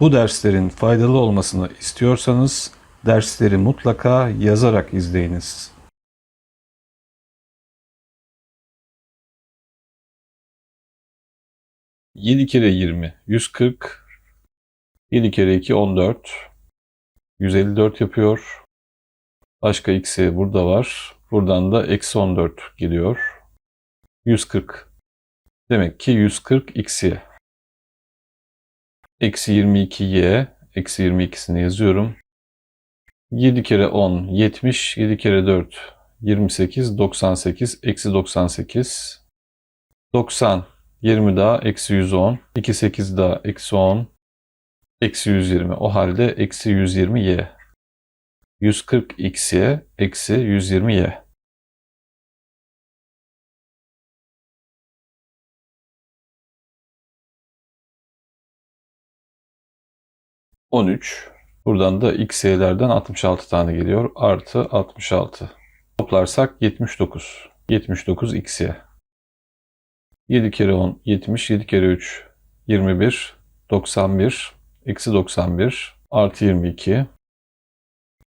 Bu derslerin faydalı olmasını istiyorsanız dersleri mutlaka yazarak izleyiniz. Yedi kere 20, 140. 7 kere 2, 14. 154 yapıyor. Başka x'i burada var. Buradan da eksi 14 geliyor. 140. Demek ki 140 x'ye. Eksi 22y. Eksi 22'sini yazıyorum. 7 kere 10, 70. 7 kere 4, 28. 98. Eksi 98. 90. 20 daha eksi 110. 2 8 daha eksi 10. Eksi 120. O halde eksi 120y. 140 x'ye eksi 120y. On üç. Buradan da x'lerden 66 tane geliyor. Artı 66. Toplarsak 79. 79 x'ye. 7 kere 10 70. 7 kere 3 21. 91. Eksi 91. Artı 22.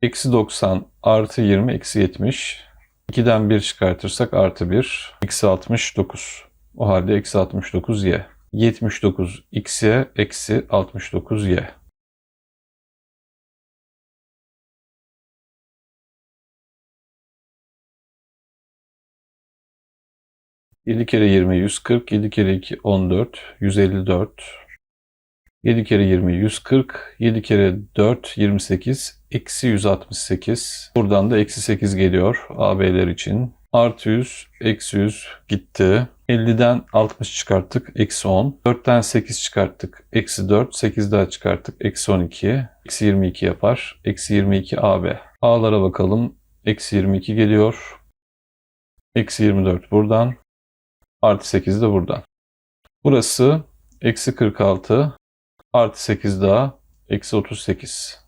Eksi 90 artı 20 eksi 70. 2'den 1 çıkartırsak artı 1. Eksi 69. O halde eksi 69 y. 79 x'ye eksi 69 y. Yedi kere 20 140, 7 kere 2 14, 154. 7 kere 20 140, 7 kere 4 28, eksi 168. Buradan da eksi 8 geliyor AB'ler için. Artı 100, eksi 100 gitti. 50'den 60 çıkarttık, eksi 10. 4'ten 8 çıkarttık, eksi 4. 8 daha çıkarttık, eksi 12. Eksi 22 yapar. Eksi 22 AB. A'lara bakalım. Eksi 22 geliyor. Eksi 24 buradan. Artı 8 de buradan. Burası eksi 46 artı 8 daha eksi 38.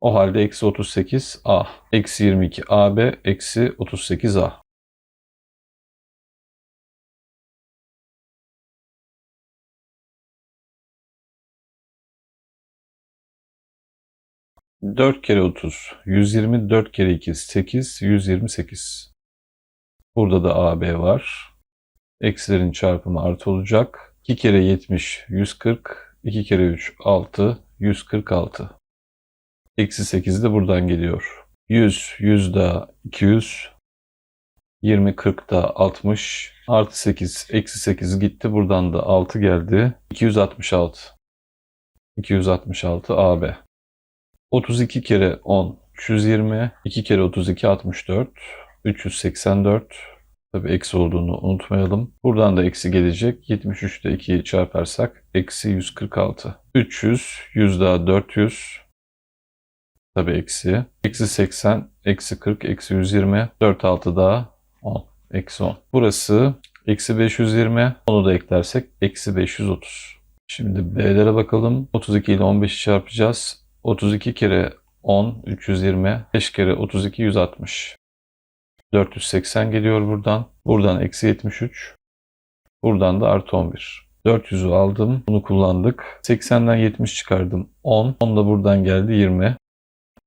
O halde eksi 38 A. Eksi 22 AB eksi 38 A. Dört kere 30, 120, 4 kere 2, 8, 128. Burada da AB var. Eksilerin çarpımı artı olacak. 2 kere 70, 140. 2 kere 3, 6. 146. Eksi 8 de buradan geliyor. 100, 100 daha 200. 20, 40 da 60. Artı 8, eksi 8 gitti. Buradan da 6 geldi. 266. 266 AB. 32 kere 10, 320. 2 kere 32, 64. 384. Tabi eksi olduğunu unutmayalım. Buradan da eksi gelecek. 73'te 2'yi çarparsak eksi 146. 300, 100 daha 400. Tabi eksi. Eksi 80, eksi 40, eksi 120. 4 6 daha 10. Eksi 10. Burası eksi 520. Onu da eklersek eksi 530. Şimdi B'lere bakalım. 32 ile 15'i çarpacağız. 32 kere 10, 320. 5 kere 32, 160. 480 geliyor buradan. Buradan eksi 73. Buradan da artı 11. 400'ü aldım. Bunu kullandık. 80'den 70 çıkardım. 10. 10 da buradan geldi 20.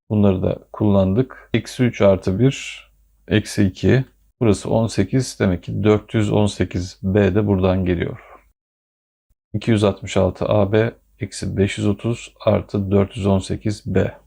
Bunları da kullandık. Eksi 3 artı 1. Eksi 2. Burası 18. Demek ki 418 B de buradan geliyor. 266 AB eksi 530 artı 418 B.